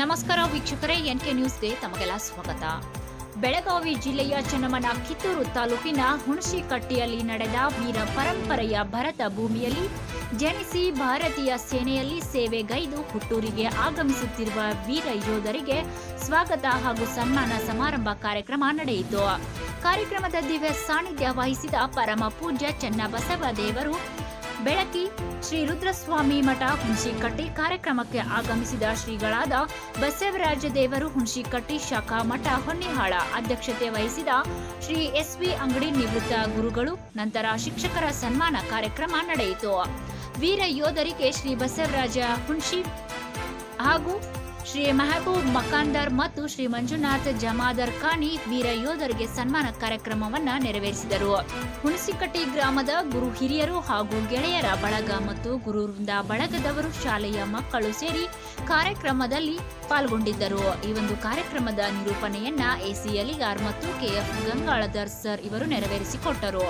ನಮಸ್ಕಾರ ವೀಕ್ಷಕರೇ ಎನ್ಕೆ ನ್ಯೂಸ್ಗೆ ತಮಗೆಲ್ಲ ಸ್ವಾಗತ. ಬೆಳಗಾವಿ ಜಿಲ್ಲೆಯ ಚನ್ನಮನ ಕಿತ್ತೂರು ತಾಲೂಕಿನ ಹುಣಸಿಕಟ್ಟಿಯಲ್ಲಿ ನಡೆದ ವೀರ ಪರಂಪರೆಯ ಭರತ ಭೂಮಿಯಲ್ಲಿ ಜನಿಸಿ ಭಾರತೀಯ ಸೇನೆಯಲ್ಲಿ ಸೇವೆಗೈದು ಹುಟ್ಟೂರಿಗೆ ಆಗಮಿಸುತ್ತಿರುವ ವೀರ ಯೋಧರಿಗೆ ಸ್ವಾಗತ ಹಾಗೂ ಸನ್ಮಾನ ಸಮಾರಂಭ ಕಾರ್ಯಕ್ರಮ ನಡೆಯಿತು. ಕಾರ್ಯಕ್ರಮದ ದಿವ್ಯ ಸಾನ್ನಿಧ್ಯ ವಹಿಸಿದ ಪರಮ ಪೂಜ್ಯ ಚನ್ನಬಸವ ದೇವರು ಬೆಳಕಿ, ಶ್ರೀ ರುದ್ರಸ್ವಾಮಿ ಮಠ ಹುಣಸಿಕಟ್ಟಿ ಕಾರ್ಯಕ್ರಮಕ್ಕೆ ಆಗಮಿಸಿದ ಶ್ರೀಗಳಾದ ಬಸವರಾಜ ದೇವರು ಹುಣಸಿಕಟ್ಟಿ ಶಾಖಾ ಮಠ ಹೊನ್ನಿಹಾಳ ಅಧ್ಯಕ್ಷತೆ ವಹಿಸಿದ ಶ್ರೀ ಎಸ್ ವಿ ಅಂಗಡಿ ನಿವೃತ್ತ ಗುರುಗಳು, ನಂತರ ಶಿಕ್ಷಕರ ಸನ್ಮಾನ ಕಾರ್ಯಕ್ರಮ ನಡೆಯಿತು. ವೀರ ಯೋಧರಿಗೆ ಶ್ರೀ ಬಸವರಾಜ ಹುಣಸಿ ಹಾಗೂ ಶ್ರೀ ಮೆಹಬೂಬ್ ಮಕಾಂದರ್ ಮತ್ತು ಶ್ರೀ ಮಂಜುನಾಥ್ ಜಮಾದರ್ ಖಾನಿ ವೀರ ಯೋಧರಿಗೆ ಸನ್ಮಾನ ಕಾರ್ಯಕ್ರಮವನ್ನು ನೆರವೇರಿಸಿದರು. ಹುಣಸಿಕಟ್ಟಿ ಗ್ರಾಮದ ಗುರು ಹಿರಿಯರು ಹಾಗೂ ಗೆಳೆಯರ ಬಳಗ ಮತ್ತು ಗುರು ವೃಂದ ಬಳಗದವರು ಶಾಲೆಯ ಮಕ್ಕಳು ಸೇರಿ ಕಾರ್ಯಕ್ರಮದಲ್ಲಿ ಪಾಲ್ಗೊಂಡಿದ್ದರು. ಈ ಒಂದು ಕಾರ್ಯಕ್ರಮದ ನಿರೂಪಣೆಯನ್ನ ಎಸಿ ಅಲಿಗಾರ್ ಮತ್ತು ಕೆಎಫ್ ಗಂಗಾಳಧರ್ ಸರ್ ಇವರು ನೆರವೇರಿಸಿಕೊಟ್ಟರು.